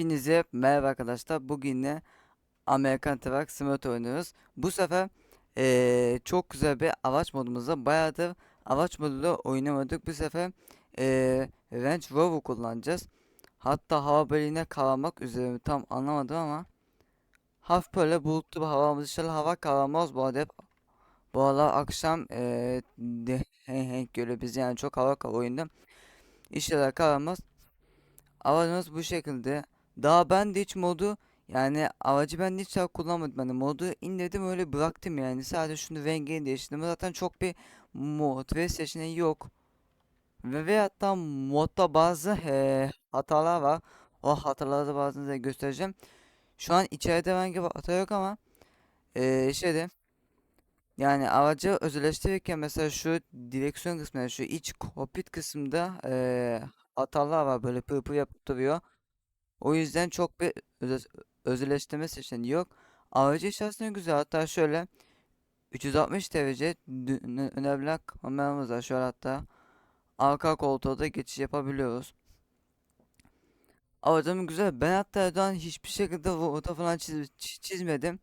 Hepinize merhaba arkadaşlar. Bugün de Amerikan Truck Simulator oynuyoruz. Bu sefer eee, çok güzel bir araç modumuzda bayağıdır araç moduyla oynamadık. Bu sefer eee Range Rover kullanacağız. Hatta hava bölüğüne kavramak üzere tam anlamadım ama hafif böyle bulutlu bir havamız inşallah hava kavramaz bu arada hep bu aralar akşam geliyor biz yani çok hava oyunda. İnşallah kavramaz. Aracımız bu şekilde. Daha ben de hiç modu yani aracı ben hiç daha kullanmadım. Hani modu indirdim öyle bıraktım yani. Sadece şunu rengini değiştirdim. Zaten çok bir mod ve seçeneği yok. Ve, ve hatta modda bazı eee, hatalar var. O hataları da bazen size göstereceğim. Şu an içeride herhangi bir hata yok ama eee şeyde yani aracı özelleştirirken mesela şu direksiyon kısmında şu iç kokpit kısmında eee hatalar var böyle pır pır yapıp duruyor. O yüzden çok bir öze- özelleştirme seçeneği yok. Aracı içerisinde güzel. Hatta şöyle 360 derece önemli kameramız var. Şöyle hatta arka koltuğa da geçiş yapabiliyoruz. Aracım güzel. Ben hatta Erdoğan hiçbir şekilde rota falan çiz- çi- çizmedim.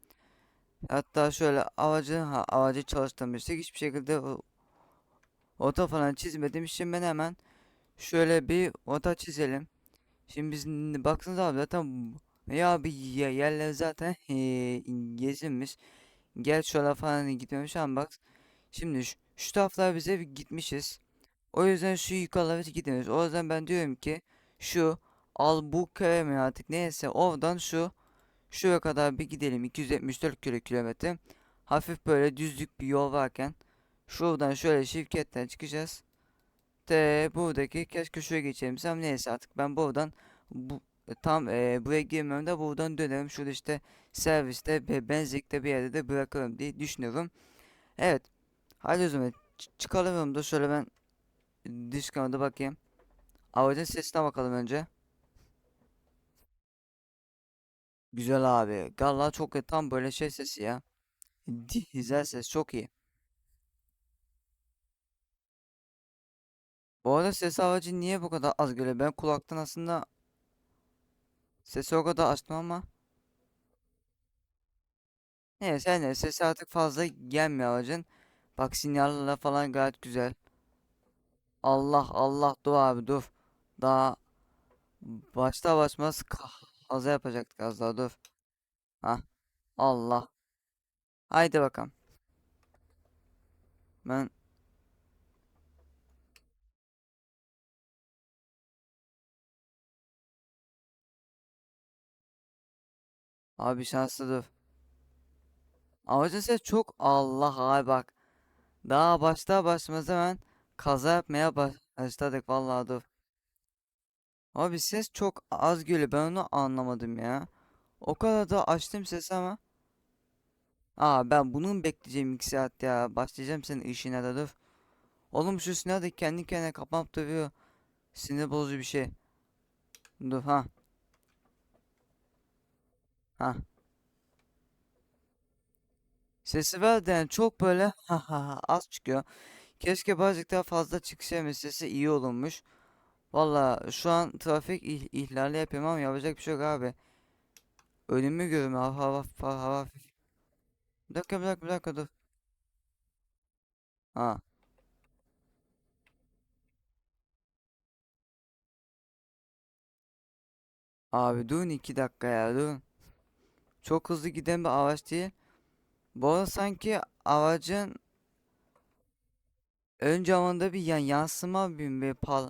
Hatta şöyle aracı ha, aracı çalıştırmıştık. Hiçbir şekilde ro- rota falan çizmedim. Şimdi ben hemen şöyle bir rota çizelim. Şimdi biz baksanıza abi zaten bu- ya bir ye- yerler zaten gezilmiş. Gel şöyle falan gitmemiş ama bak. Şimdi şu, şu taraflar bize gitmişiz. O yüzden şu yukarılara hiç. O yüzden ben diyorum ki şu Albuquerque mi artık neyse oradan şu şuraya kadar bir gidelim. 274 kilo kilometre. Hafif böyle düzlük bir yol varken şuradan şöyle şirketten çıkacağız. De buradaki keşke şuraya geçelim. Neyse artık ben buradan bu e, tam e, buraya girmem de buradan dönerim. Şurada işte serviste ve benzinlikte bir yerde de bırakırım diye düşünüyorum. Evet. Hadi o zaman çıkalım da şöyle ben kamerada bakayım. Aracın sesine bakalım önce. Güzel abi. Galla çok. Tam böyle şey sesi ya. Dizel ses çok iyi. Bu arada ses aracı niye bu kadar az geliyor? Ben kulaktan aslında sesi o kadar açtım ama. Neyse neyse sesi artık fazla gelmiyor aracın. Bak sinyallerle falan gayet güzel. Allah Allah dur abi dur. Daha başta başmaz kaza yapacaktık az daha dur. Ha Allah. Haydi bakalım. Ben abi şanslı dur. Aracın sesi çok Allah abi bak. Daha başta başmaz hemen kaza yapmaya başladık vallahi dur. Abi ses çok az geliyor ben onu anlamadım ya. O kadar da açtım sesi ama. Aa ben bunu mu bekleyeceğim 2 saat ya. Başlayacağım senin işine de dur. Oğlum şu sinyal da kendi kendine kapanıp duruyor. Sinir bozucu bir şey. Dur ha. Ha. Sesi ver de yani çok böyle ha ha az çıkıyor. Keşke birazcık daha fazla çıksa sesi iyi olurmuş. Valla şu an trafik ih- ihlali yapıyorum ama yapacak bir şey yok abi. Önümü görüyorum hava hava hava. hava. Bir dakika bir dakika bir dakika dur. Ha. Abi durun iki dakika ya durun. Çok hızlı giden bir araç değil. Bu sanki aracın ön camında bir yan yansıma bir, bir pal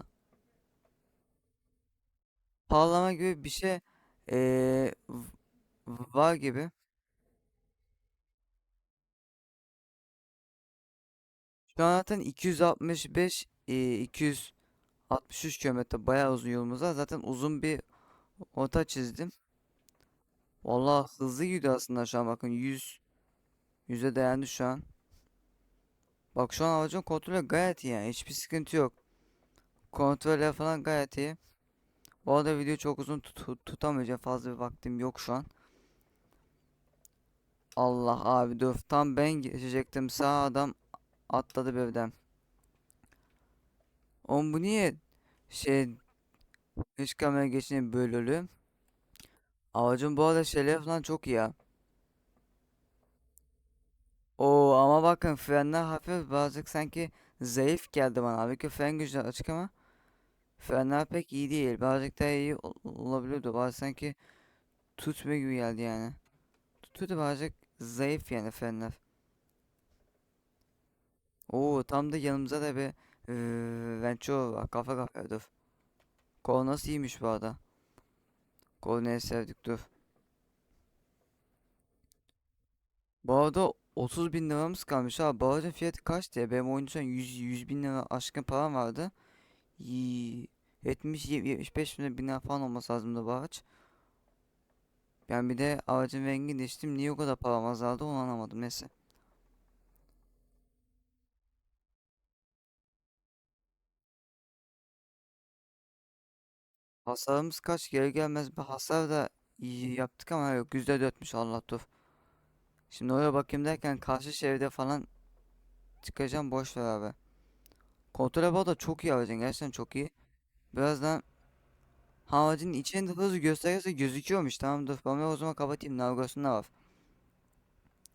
parlama gibi bir şey eee, v- var gibi. Şu an zaten 265 eee, 263 kilometre bayağı uzun yolumuz var. Zaten uzun bir rota çizdim. Vallahi hızlı gidiyor aslında şu an bakın 100 100'e dayandı şu an. Bak şu an aracın kontrolü gayet iyi yani hiçbir sıkıntı yok. Kontroller falan gayet iyi. Bu arada video çok uzun tut tutamayacağım fazla bir vaktim yok şu an. Allah abi dur tam ben geçecektim sağ adam atladı evden. Oğlum bu niye şey dış kamera geçince böyle oluyor? Ağacın bu arada şeyleri falan çok iyi ya. Oo ama bakın frenler hafif birazcık sanki zayıf geldi bana. Halbuki fren gücü açık ama frenler pek iyi değil. Birazcık daha iyi ol- olabilirdi. Bazı sanki tutmuyor gibi geldi yani. Tutuyordu birazcık zayıf yani frenler. Oo tam da yanımıza da bir Venture var. Kafa kafaya dur. Kol nasıl iyiymiş bu arada. Kol neye sevdik dur. Bu arada 30 bin liramız kalmış ha. Bu arada fiyatı kaç diye. Benim an 100, 100 bin lira aşkın param vardı. Yi- 70 75 bin lira falan olması lazımdı bu ağaç. Ben bir de ağacın rengini değiştim. Niye o kadar param azaldı onu anlamadım. Neyse. Hasarımız kaç geri gelmez bir hasar da iyi yaptık ama yok %4'müş Allah dur. Şimdi oraya bakayım derken karşı şeride falan çıkacağım boş ver abi. Kontrol bu da çok iyi ağacın gerçekten çok iyi. Birazdan havacının içinde hızı gösterirse gözüküyormuş tamamdır. Ben o zaman kapatayım navigasyonuna var.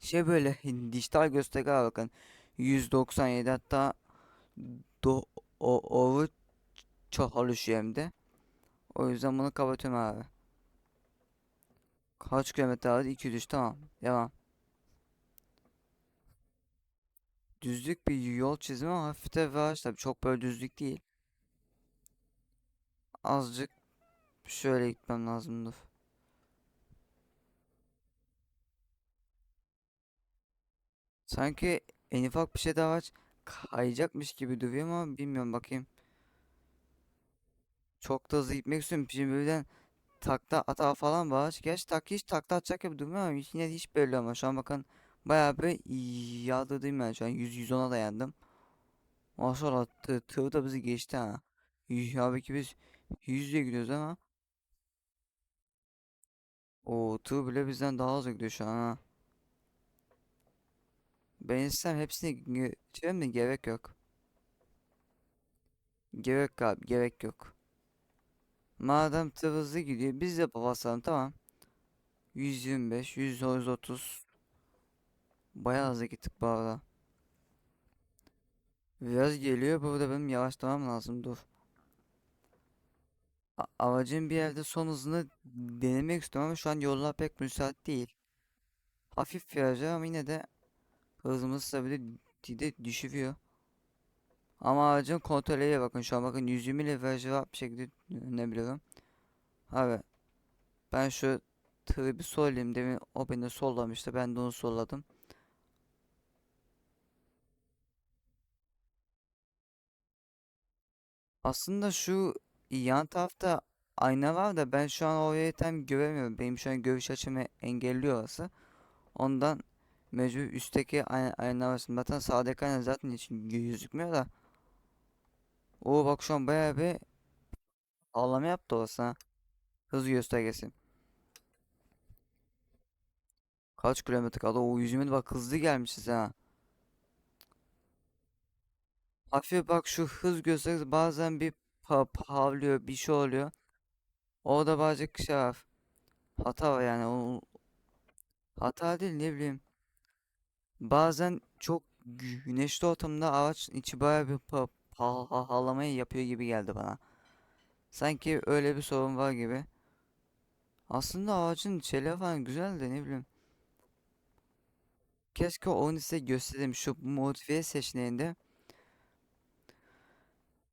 Şey böyle dijital gösterge bakın. 197 hatta do o over çalışıyor hem de. O yüzden bunu kapatıyorum abi. Kaç kilometre aldı? 203 tamam. Devam. Düzlük bir yol çizimi ama hafif de viraj tabii çok böyle düzlük değil. Azıcık şöyle gitmem lazımdır. Sanki en ufak bir şey daha var. Kayacakmış gibi duruyor ama bilmiyorum bakayım. Çok da hızlı gitmek istiyorum. Şimdi birden takla ata falan var. Gerçi tak hiç takla atacak gibi durmuyor ama yine hiç belli ama şu an bakın bayağı bir yağdırdım yani şu an 100-110'a dayandım. Maşallah tır, tır da bizi geçti ha. Ya belki biz 100'e gidiyoruz ama o tır bile bizden daha hızlı gidiyor şu an ha. Ben istem hepsini geçelim de gerek yok. Gerek abi gerek yok. Madem tır hızlı gidiyor biz de basalım tamam. 125, 130 bayağı hızlı gittik bu arada. Biraz geliyor burada benim yavaşlamam lazım dur. A- Aracın bir yerde son hızını denemek istiyorum ama şu an yollar pek müsait değil. Hafif virajı ama yine de hızımız tabii de, de düşürüyor. Ama aracın kontrolüye bakın şu an bakın 120 ile virajı rahat bir şekilde dönebiliyorum. Abi ben şu tırı bir sollayayım demin o beni sollamıştı ben de onu solladım. Aslında şu yan tarafta ayna var da ben şu an orayı tam göremiyorum. Benim şu an görüş açımı engelliyor orası. Ondan mecbur üstteki ayna, ayna var. Zaten sağdaki ayna zaten hiç gözükmüyor da. Oo bak şu an bayağı bir ağlama yaptı orası ha. Hız göstergesi. Kaç kilometre kaldı? O yüzüme bak hızlı gelmişiz ha. Hafif bak şu hız göstergesi bazen bir pa havlıyor bir şey oluyor. Orada bazı şey var. Hata var yani. O, hata değil ne bileyim. Bazen çok güneşli ortamda ağaç içi bayağı bir pa pahallamayı yapıyor gibi geldi bana. Sanki öyle bir sorun var gibi. Aslında ağacın şeyleri falan güzel de ne bileyim. Keşke onu size göstereyim. Şu modifiye seçeneğinde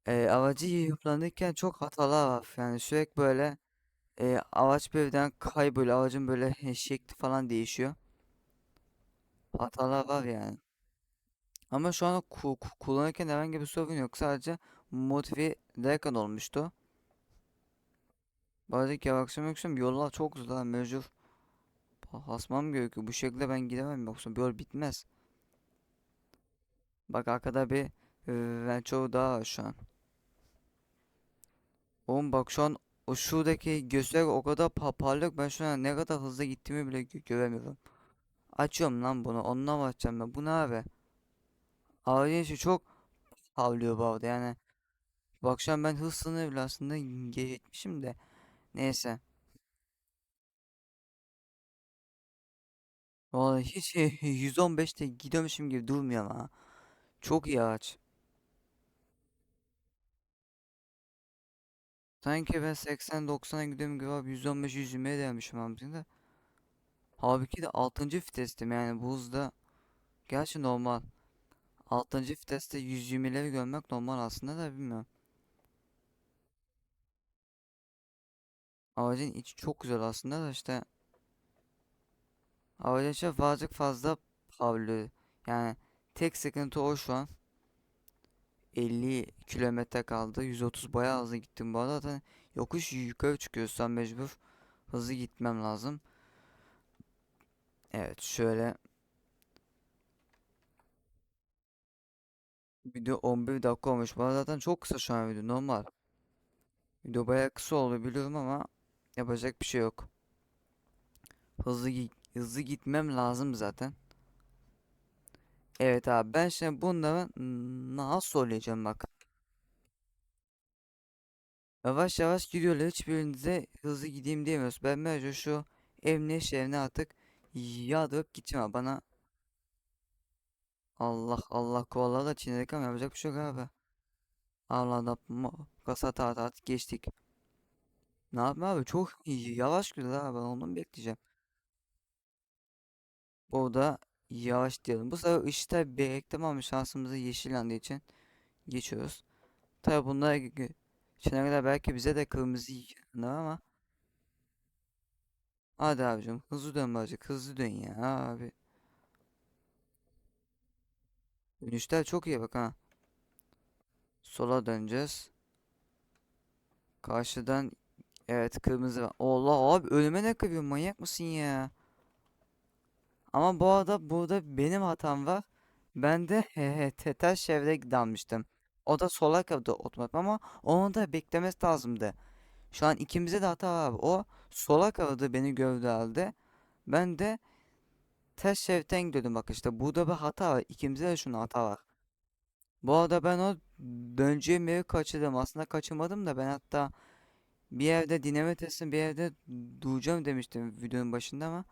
e, ağacı yapılanırken çok hatalar var. Yani sürekli böyle e, ağaç birden kayboluyor. Ağacın böyle şekli falan değişiyor. Hatalar var yani. Ama şu an ku ku- kullanırken herhangi bir sorun yok. Sadece modifiye ederken olmuştu. Bazdaki akşam akşam yollar çok uzun mecbur basmam gerekiyor. Bu şekilde ben gidemem yoksa yol bitmez. Bak arkada bir Venture daha var şu an. Oğlum bak şu an o şuradaki gösterge o kadar pa parlak ben şu an ne kadar hızlı gittiğimi bile gö- göremiyorum. Açıyorum lan bunu. Onunla mı açacağım ben? Bu ne abi? Ağacın içi çok havlıyor bu arada yani. Bak şu an ben hız sınırı bile aslında geçmişim de. Neyse. Vallahi hiç 115'te gidiyormuşum gibi durmuyor ama. Çok iyi araç. Sanki ben 80-90'a gidiyorum gibi abi 115-120'ye gelmişim abi de. Halbuki de 6. vitestim yani bu hızda. Gerçi normal. 6. viteste 120'leri görmek normal aslında da bilmiyorum. Aracın içi çok güzel aslında da işte aracın içi birazcık fazla pahalı. Yani tek sıkıntı o şu an. 50 kilometre kaldı. 130 bayağı hızlı gittim bu arada. Zaten yokuş yukarı çıkıyorsam mecbur hızlı gitmem lazım. Evet şöyle video 11 dakika olmuş. Arada zaten çok kısa şu an video normal. Video bayağı kısa oldu biliyorum ama yapacak bir şey yok. Hızlı hızlı gitmem lazım zaten. Evet abi ben şimdi bunları nasıl söyleyeceğim bak. Yavaş yavaş gidiyorlar. Hiçbirinize hızlı gideyim diyemiyoruz. Ben bence şu emniyet şehrine artık yardırıp gideceğim. Bana Allah Allah kovalar da çiğnedik ama yapacak bir şey yok abi. Allah'dan kasa tat tat geçtik. Ne yapayım abi çok iyi. Yavaş gidiyor abi. Ben onu bekleyeceğim. Burada yavaş diyelim. Bu sefer ışıkta bekleme şansımızı yeşil yandığı için geçiyoruz. Tabi bunlar geçene kadar belki bize de kırmızı yanar ama hadi abicim hızlı dön bacık hızlı dön ya abi. Dönüşler çok iyi bak ha. Sola döneceğiz. Karşıdan evet kırmızı var. Allah abi önüme ne kırıyor manyak mısın ya? Ama bu arada burada benim hatam var. Ben de he ters çevreye dalmıştım. O da sola kırdı otomatik ama onu da beklemesi lazımdı. Şu an ikimize de hata var. O sola kırdı beni gördüğü halde. Ben de ters şeritten gidiyordum bak işte. Burada bir hata var. İkimizde de şunun hata var. Bu arada ben o döneceğim yeri kaçırdım. Aslında kaçırmadım da ben hatta bir yerde dinleme testini bir yerde duracağım demiştim videonun başında ama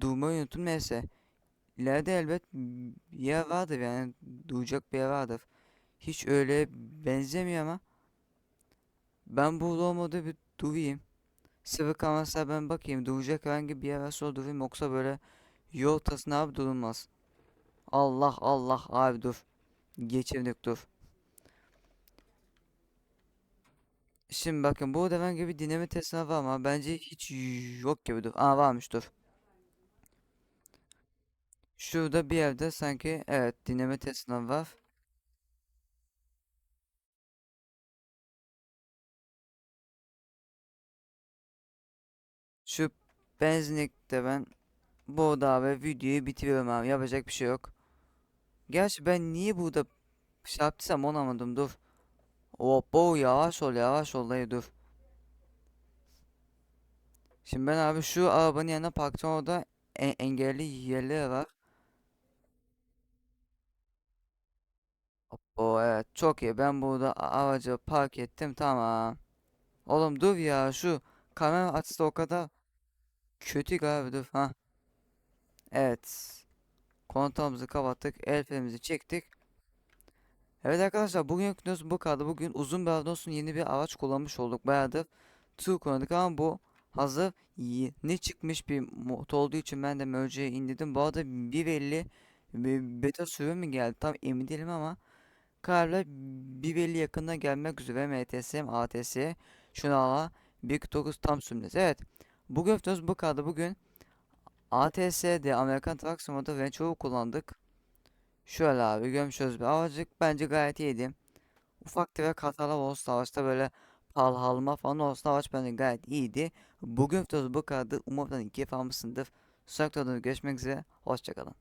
durmayı unuttum neyse. İleride elbet bir yer vardır yani duracak bir yer vardır. Hiç öyle benzemiyor ama ben burada olmadı bir durayım. Sıvı kalmazsa ben bakayım duracak herhangi bir yer varsa durayım yoksa böyle yol ortasına abi durulmaz. Allah Allah abi dur. Geçirdik dur. Şimdi bakın burada herhangi bir dinamik testi var ama bence hiç yok gibi dur. Aa varmış dur. Şurada bir yerde sanki evet dinleme testi var. Şu benzinlikte ben burada abi videoyu bitiriyorum abi. Yapacak bir şey yok. Gerçi ben niye burada şey yaptıysam onu anlamadım dur. Hop oh, yavaş ol yavaş ol dayı dur. Şimdi ben abi şu arabanın yanına parktan orada en engelli yerleri var. O evet çok iyi. Ben burada aracı park ettim tamam. Oğlum dur ya şu kamera açısı o kadar kötü abi dur ha. Evet. Kontağımızı kapattık. El frenimizi çektik. Evet arkadaşlar bugün videomuz bu kadar. Bugün uzun bir aradan yeni bir araç kullanmış olduk. Bayağıdır tır kullandık ama bu hazır ne çıkmış bir mod olduğu için ben de Merge'ye indirdim. Bu arada 1.50 bir beta sürümü mü geldi tam emin değilim ama Kararlar 1.50 yakında gelmek üzere MTS, ATS, şunu ala 1.9 tam sürümdeyiz. Evet. Bugün videomuz bu kadar. Bugün ATS'de Amerikan Simulator ve çoğu kullandık. Şöyle abi görmüşüz bir avcık bence gayet iyiydi. Ufak tefek hatalar olsun savaşta böyle palhalma falan olsun savaş bence gayet iyiydi. Bugün videomuz bu kadar. Umarım keyif almışsındır. Sonraki videoda görüşmek üzere. Hoşçakalın.